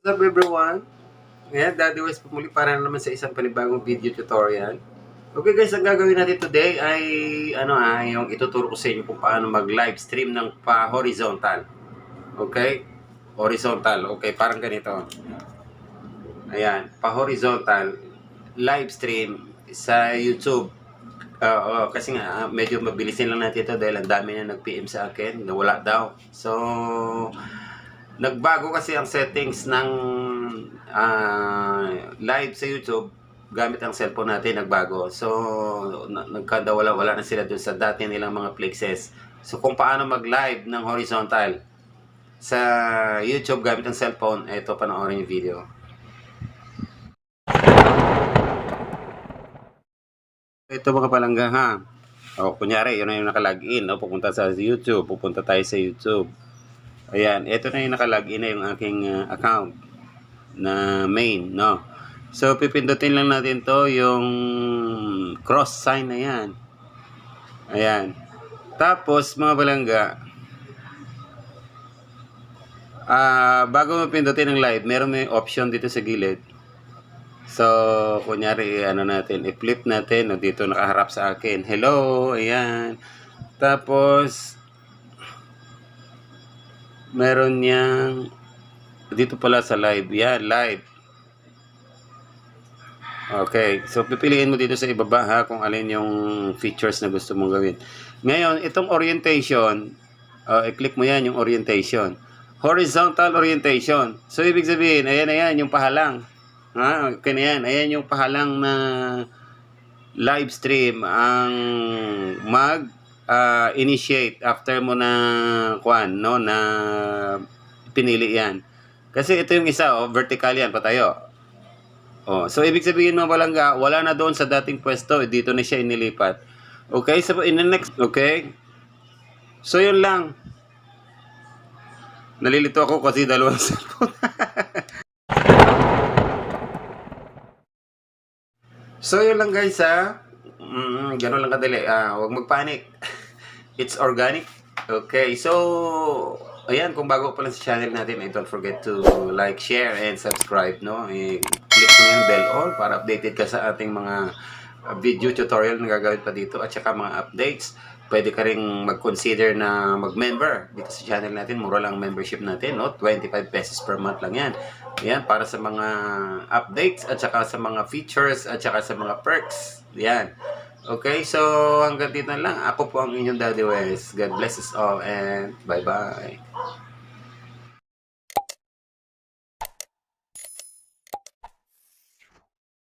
What's up everyone? Ngayon, Daddy West pumuli para naman sa isang panibagong video tutorial. Okay guys, ang gagawin natin today ay ano ah, yung ituturo ko sa inyo kung paano mag-live stream ng pa-horizontal. Okay? Horizontal. Okay, parang ganito. Ayan, pa-horizontal live stream sa YouTube. Oo, kasi nga, ah, medyo mabilisin lang natin ito dahil ang dami na nag-PM sa akin na wala daw. So, nagbago kasi ang settings ng ah, live sa YouTube gamit ang cellphone natin nagbago. So, na- nagkanda wala wala na sila doon sa dati nilang mga places. So, kung paano mag-live ng horizontal sa YouTube gamit ang cellphone, ito panoorin yung video. Ito mga palangga ha. O, kunyari, yun na yung nakalagin. No? Pupunta sa YouTube. Pupunta tayo sa YouTube. Ayan, ito na yung nakalagin na yung aking uh, account na main, no? So, pipindutin lang natin to yung cross sign na yan. Ayan. Tapos, mga balangga, ah bago mo pindutin ng live, meron may option dito sa gilid. So, kunyari, ano natin, i-flip natin, no, dito nakaharap sa akin. Hello, ayan. Tapos, meron niyang dito pala sa live. Yan, live. Okay. So, pipiliin mo dito sa ibaba ha kung alin yung features na gusto mong gawin. Ngayon, itong orientation, uh, i-click mo yan yung orientation. Horizontal orientation. So, ibig sabihin, ayan na yan, yung pahalang. Ha? Okay na yan. Ayan yung pahalang na live stream ang mag uh, initiate after mo na kwan no na pinili yan kasi ito yung isa oh vertical yan patayo oh so ibig sabihin mga balangga wala na doon sa dating pwesto eh, dito na siya inilipat okay so in the next okay so yun lang nalilito ako kasi dalawang cellphone So, yun lang guys ha. Mm, ganun lang kadali. Ah, huwag magpanik. It's organic. Okay, so, ayan, kung bago pa lang sa channel natin, eh, don't forget to like, share, and subscribe, no? Eh, click mo yung bell all para updated ka sa ating mga uh, video tutorial na gagawin pa dito at saka mga updates. Pwede ka rin mag-consider na mag-member dito sa channel natin. Mura lang ang membership natin, no? 25 pesos per month lang yan. Yan, para sa mga updates at saka sa mga features at saka sa mga perks. Yan. Okay, so hanggang dito lang. Ako po ang inyong Daddy West. God bless us all and bye-bye.